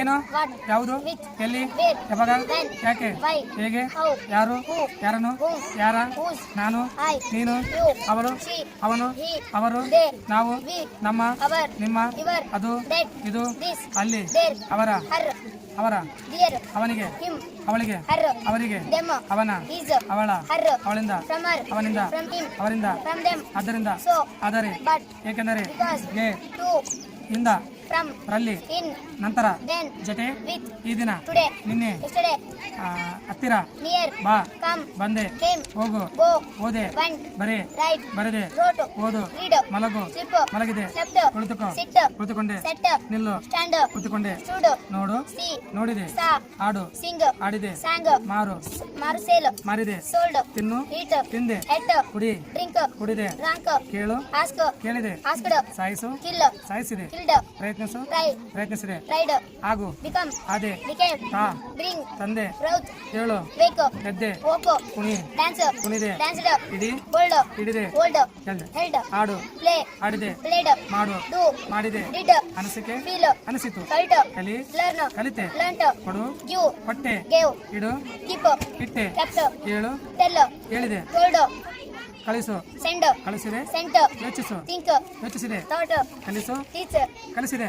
ಏನು? ಯಾವುದು? ಎಲ್ಲಿ? ಯಾಕೆ? ಹೇಗೆ? ಯಾರು? ಯಾರನು ಯಾರ? ನಾನು? ನೀನು? ಅವರು? ಅವನು? ಅವರು? ನಾವು? ನಮ್ಮ? ನಿಮ್ಮ? ಅದು? ಇದು? ಅಲ್ಲಿ? ಅವರ? ಅವರ? ಅವನಿಗೆ? ಅವಳಿಗೆ? ಅವರಿಗೆ? ಅವನ? ಅವಳ? ಅವಳಿಂದ? ಅವನಿಂದ? ಅವರಿಂದ? ಅದರಿಂದ ಆದರೆ? ಏಕೆಂದರೆ? ಇಂದ? ಪ್ರಂ ಪ್ರಲ್ಲಿ ಇನ್ ನಂತರ ಜೊತೆ ವಿತ್ ಈ ದಿನ टुडे ನಿನ್ನೆ ಹತ್ತಿರ ನಿಯರ್ ಬಾ ಕಮ್ ಬಂದೆ ಹೋಗೋ ಗೋ ಓದೇ ಬನ್ ಬರೆ ರೈಟ್ ಬರದೆ ನೋಟ ಮಲಗು ರೀಡ್ ಮಲಗೋ ಸ್ಲೀಪ್ ಮಲಗಿದೆ ಸೆಟ್ಪ್ ಕುಳಿತುಕೊಳ್ಳ ಸೆಟ್ಪ್ ನಿಲ್ಲು ಸ್ಟ್ಯಾಂಡ್ ಕುಳಿತುಕೊಳ್ಳ ನೋಡು ನೋಡಿ ಸರ್ ಹಾಡು ಸಿಂಗ್ ಹಾಡಿದೆ ಸಾಂಗ್ ಮಾರು ಮಾರು ಸೇಲೋ ಮಾರಿದೆ ಸೋಲ್ಡ್ ತಿನ್ನು ಈಟ್ ತಿ んで ಎಟ್ ಕುಡಿ ಡ್ರಿಂಕ್ ಕುಡಿದೆ ರಾಂಗ್ ಕೇಳು ಆಸ್ಕೋ ಕೇಳಿದೆ ಆಸ್ಕೋ ಸಾಯಿಸು ಕಿಲ್ ಸಾಯಿಸಿದೆ ಕಿಲ್ಡು ರೈಟ್ ನೆಸ ರೈಟ್ ಬಿಕಮ್ ಆದೇ ಹಾ ಬ್ರಿಂಗ್ ತಂದೆ. ಹೇಳು ಬೇಕು ತೆದ್ದೆ ಓಪನ್ ಡ್ಯಾನ್ಸ್ ಕುಣಿದೆ. ಡ್ಯಾನ್ಸ್ ಮಾಡು ಇದೀ ಹೋಲ್ಡ್ ಅಪ್ ಇದೀತೆ ಹೋಲ್ಡ್ ಅಪ್ ಪ್ಲೇ ಆಡತೆ ಪ್ಲೇಡು ಮಾಡು. ಡು ಮಾಡಿದೆ. ಡಿಡ್ ಅನುಸಿಕೆ. ಫೀಲ್ ಅನುಸಿತು. ಫಾಲ್ಟ್ ಕಲಿಸ ಲರ್ನ್ ಕಲಿತೆ. ಇಲ್ ಕೊಡು. ಯು ಪಟ್ಟೆ ಗೇವ್ ಇದೂ ಕೀಪ್ ಅಪ್ ಬಿಟ್ಟೆ ಕ್ಯಾಪ್ಚರ್ ಟೆಲ್ ಹೇಳಿದೆ. ಹೋಲ್ಡ್ ಕಳಿಸು. ಸೆಂಡ್ ಕಳಿಸಿದೆ. ಸೆಂಡ್ ಟಿಚರ್ ಥಿಂಕ್ ಟಿಚರ್ ಇದೆ ಟಾಕ್ ಕಳಿಸು. ಟೀಚರ್ ಕಳಿಸಿದೆ.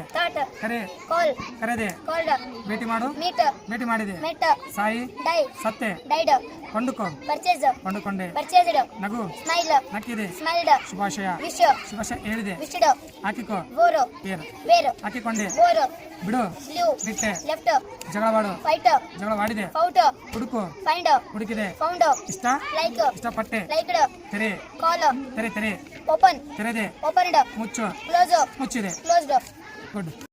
ಕರೆ. ಕಾಲ್. ಕರೆದೆ. ಕಾಲ್ ಡೌನ್ ಮೀಟಿ ಮಾಡು. ಮೀಟ್. ಭೇಟಿ ಮಾಡಿದಿ. ಮೆಟ್ ಸಾಯಿ. ಡೈ. ಸತ್ತೆ. ಡೈಡ್. ಕೊಂಡುಕೊ. ಪರ್ಚೇಜ್ ಡೌನ್ ಕೊಂಡುಕೊಂಡೆ. ಪರ್ಚೇಸ್ ನಗು. ಸ್ಮೈಲ್. ನಕ್ಕಿದೆ ಸ್ಮೈಲ್ ಡೌನ್ ಶುಭಾಶಯ. ವಿಶ್. ಶುಭಾಶಯ ಹೇಳಿದೆ. ವಿಶ್ ಡೌನ್ ಹಾಕಿಕೊ. ಓರು ಬೇರು. ಬೇರು ಹಾಕಿ ಕೊಡಿ ಓರು ಬಿಡು. ಲೆಫ್ಟ್. ಜಗಳ ಮಾಡು. ಫೈಟ್. ಜಗಳವಾಡಿದೆ ಫೌಟ್. ಹುಡುಕು. ಫೈಂಡ್. ಹುಡುಕಿದೆ. ಫೌಂಡ್. ಡೌನ್ ಇಷ್ಟ? ಲೈಕ್. ಇಷ್ಟ ಲೈಕ್ ಡೌನ್ Call. ತೆರೆ ತೆರೆ Open. ತೆರೆದೆ Opened. ಮುಚ್ಚು Close. ಮುಚ್ಚಿದೆ Closed. ಗುಡ್